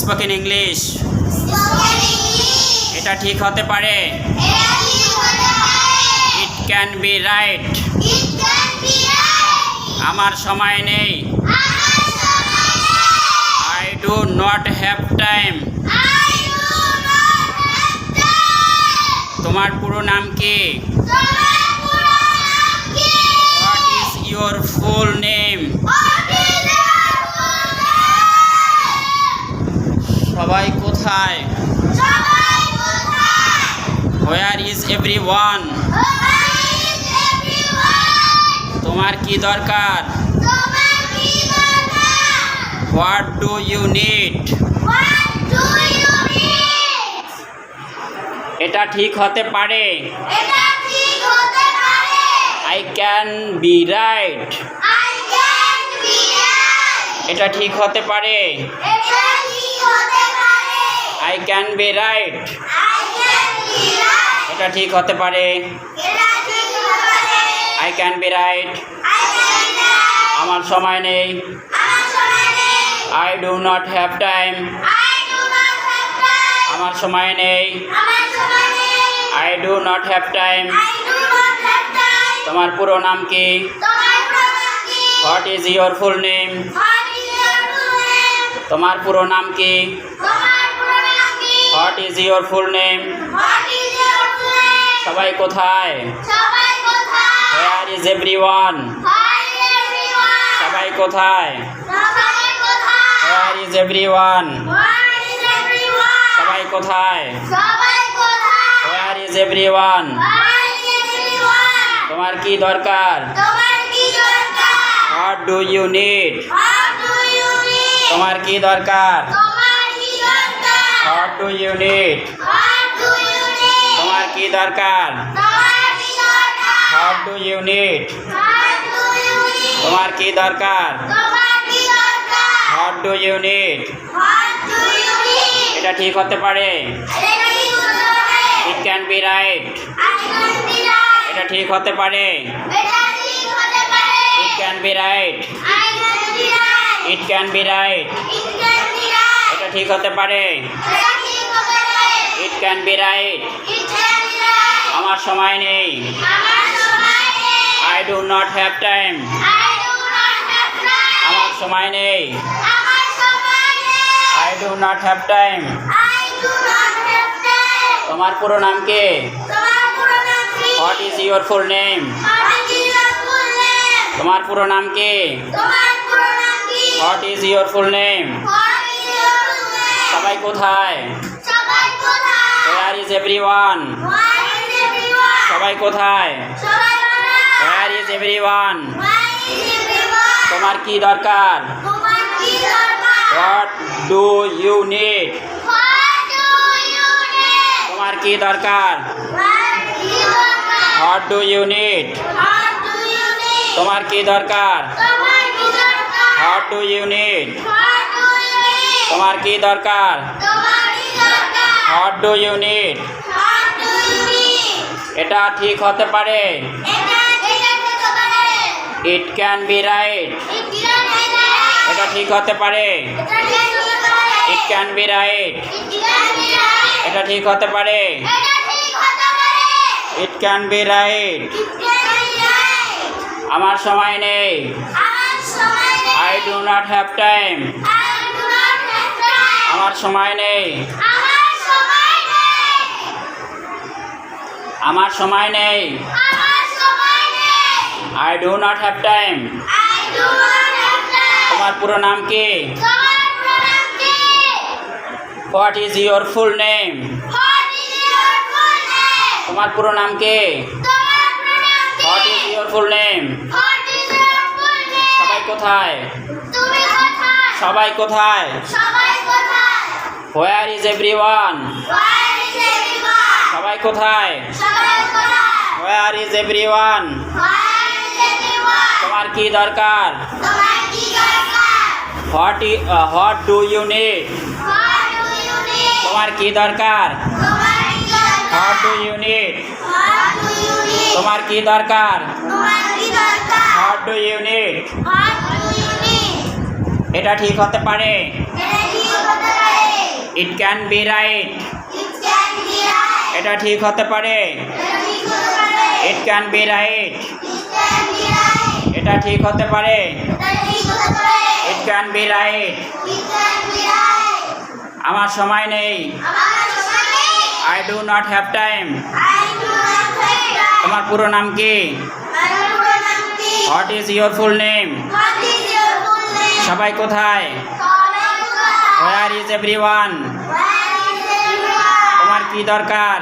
Spoken English এটা ঠিক হতে পারে। ইট ক্যান বি রাইট আমার সময় নেই। I do not have time তোমার পুরো নাম কি? What is your full name সবাই কোথায়? হোয়ার ইজ এভরি ওয়ান তোমার কি দরকার? হোয়াট ডু ইউ নিড এটা ঠিক হতে পারে। আই ক্যান বি রাইট এটা ঠিক হতে পারে। আই ক্যান বি রাইট এটা ঠিক হতে পারে। আই ক্যান বি রাইট আমার সময় নেই। I do not have time আমার সময় নেই। I do not have time তোমার পুরো নাম কি? What is your full name তোমার পুরো নাম কি? What is your full name সবাই কোথায়? হোয়ার ইজ এভরি ওয়ান সবাই কোথায়? Where is everyone Where is everyone? সবাই কোথায়? Where is everyone Where is everyone? তোমার কি দরকার? হোয়াট ডু ইউ নিড তোমার কি দরকার? What do you need What do you need? তোমার কি দরকার তোমার কি দরকার what do you need What do you need? তোমার কি দরকার তোমার কি দরকার what do you need What do you need? এটা ঠিক হতে পারে? It can be right I can be right. এটা ঠিক হতে পারে। It can be right I can be right. It can be right এটা ঠিক হতে পারে। It can be right It can be right. আমার সময় নেই। I do not have time I do not have time. আমার সময় নেই। I do not have time I do not have time. তোমার পুরো নাম কি? What is your full name What is your full name? তোমার পুরো নাম কি তোমার পুরো নাম কি? What is your full name সবাই কোথায় সবাই কোথায়? Where is everyone Where is everyone? সবাই কোথায় সবাই কোথায়? Where is everyone Where is everyone? তোমার কি দরকার তোমার কি দরকার? What do you need What do you need? তোমার কি দরকার What is দরকার? What do you need What do you need? তোমার কি দরকার তোমার কি দরকার? What do you need What do you need? তোমার কি দরকার? What do you need What do you need? এটা ঠিক হতে পারে। ইট ক্যান বি রাইট এটা ঠিক হতে পারে। ইট ক্যান বি রাইট এটা ঠিক হতে পারে। ইট ক্যান বি রাইট আমার সময় নেই। I do not have time আমার সময় নেই আমার সময় নেই। I do not have time I do not have time. তোমার পুরো নাম কি? What is your full name What is your full name? তোমার পুরো নাম কি? What is your full name What is your full name? সবাই কোথায় তুমি কোথায়? সবাই কোথায় সবাই কোথায়? Where is everyone Where is everyone? সবাই কোথায়? Where is everyone Where is everyone? তোমার কি দরকার? What what do you need What do you need? তোমার কি দরকার তোমার কি দরকার? What do you need What do you need? তোমার কি দরকার? What do you need What do you need? এটা ঠিক হতে পারে? It can be right It can be right. এটা ঠিক হতে পারে। It can be right It can be right. এটা ঠিক হতে পারে। It can be right It can be right. আমার সময় নেই। I do not have time I do not have time. তোমার পুরো নাম কি? What is your full name What is your full name? সবাই কোথায় is everyone Where is everyone? তোমার কি দরকার?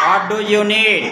What do you need